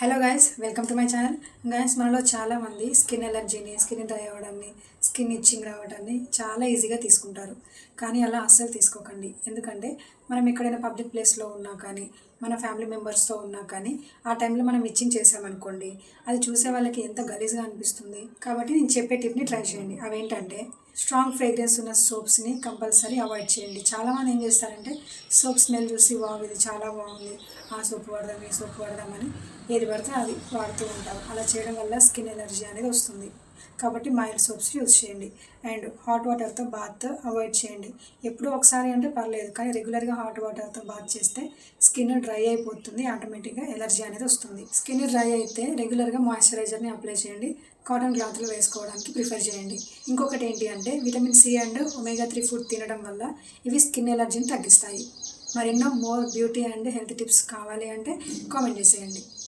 Hello guys welcome to my channel guys మనలో చాలామంది skin ఎలర్జీని స్కిన్ డ్రై అవ్వడాన్ని స్కిన్ ఇచ్చింగ్ రావడాన్ని చాలా ఈజీగా తీసుకుంటారు. కానీ అలా అస్సలు తీసుకోకండి. ఎందుకంటే మనం ఎక్కడైనా పబ్లిక్ ప్లేస్లో ఉన్నా కానీ మన ఫ్యామిలీ మెంబర్స్తో ఉన్నా కానీ ఆ టైంలో మనం ఇచ్చింగ్ చేసామనుకోండి అది చూసే వాళ్ళకి ఎంత గలీజ్గా అనిపిస్తుంది. కాబట్టి నేను చెప్పే టిప్ని ట్రై చేయండి. అవేంటంటే స్ట్రాంగ్ ఫ్రేగ్రెన్స్ ఉన్న సోప్స్ని కంపల్సరీ అవాయిడ్ చేయండి. చాలామంది ఏం చేస్తారంటే సోప్ స్మెల్ చూసి వావ్ ఇది చాలా బాగుంది. ఆ సోప్ వాడదాం ఈ సోప్ వాడదామని ఏది పడితే అది వాడుతూ ఉంటారు. అలా చేయడం వల్ల స్కిన్ ఎలర్జీ అనేది వస్తుంది. కాబట్టి మైల్డ్ సోప్స్ యూజ్ చేయండి. అండ్ హాట్ వాటర్తో బాత్ అవాయిడ్ చేయండి. ఎప్పుడూ ఒకసారి అంటే పర్లేదు కానీ రెగ్యులర్గా హాట్ వాటర్తో బాత్ చేస్తే స్కిన్ డ్రై అయిపోతుంది ఆటోమేటిక్గా ఎలర్జీ అనేది వస్తుంది. స్కిన్ డ్రై అయితే రెగ్యులర్గా మాయిశ్చరైజర్ని అప్లై చేయండి. కాటన్ క్లాత్లు వేసుకోవడానికి ప్రిఫర్ చేయండి. ఇంకొకటి ఏంటి అంటే అంటే vitamin C and omega three food తినడం వల్ల ఇవి స్కిన్ ఎలర్జీని తగ్గిస్తాయి. మరెన్నో more beauty and health tips కావాలి అంటే కామెంట్ చేసేయండి.